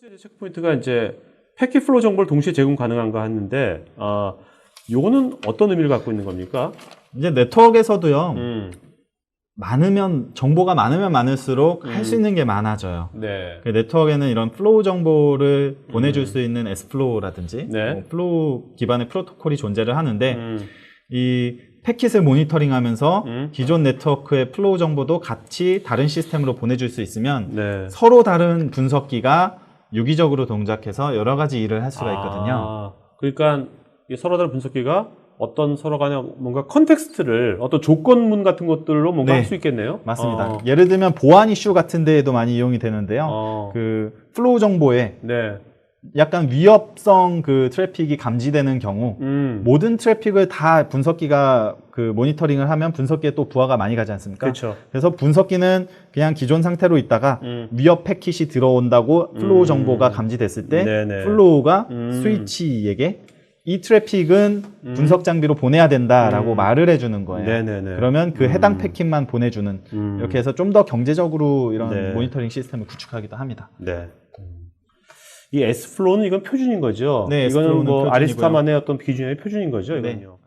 번째 체크 포인트가 이제 패킷 플로우 정보를 동시에 제공 가능한가 했는데 아 요거는 어떤 의미를 갖고 있는 겁니까? 이제 네트워크에서도요. 음, 많으면 정보가 많으면 많을수록 할수 음. 있는 게 많아져요. 네, 그 네트워크에는 이런 플로우 정보를 보내줄 수 있는 S플로우라든지 음. 네. 뭐 플로우 기반의 프로토콜이 존재를 하는데 음, 이 패킷을 모니터링하면서 음. 기존 네트워크의 플로우 정보도 같이 다른 시스템으로 보내줄 수 있으면 네. 서로 다른 분석기가 유기적으로 동작해서 여러 가지 일을 할 수가 있거든요. 아, 그러니까 이 서로 다른 분석기가 어떤 서로 간에 뭔가 컨텍스트를 어떤 조건문 같은 것들로 뭔가 네. 할수 있겠네요. 맞습니다. 어, 예를 들면 보안 이슈 같은 데에도 많이 이용이 되는데요. 어, 그 플로우 정보에 네, 약간 위협성 그 트래픽이 감지되는 경우 음, 모든 트래픽을 다 분석기가 그 모니터링을 하면 분석기에 또 부하가 많이 가지 않습니까? 그렇죠. 그래서 분석기는 그냥 기존 상태로 있다가 음, 위협 패킷이 들어온다고 플로우 음. 정보가 감지됐을 때 네네. 플로우가 음. 스위치에게 이 트래픽은 음. 분석 장비로 보내야 된다라고 음. 말을 해주는 거예요. 네네네. 그러면 그 음. 해당 패킷만 보내주는 음, 이렇게 해서 좀 더 경제적으로 이런 네. 모니터링 시스템을 구축하기도 합니다. 네. 이 S 플로우는 이건 표준인 거죠. 네, 이거는 뭐 표준이고요. 아리스타만의 어떤 기준의 표준인 거죠. 네. 이건요.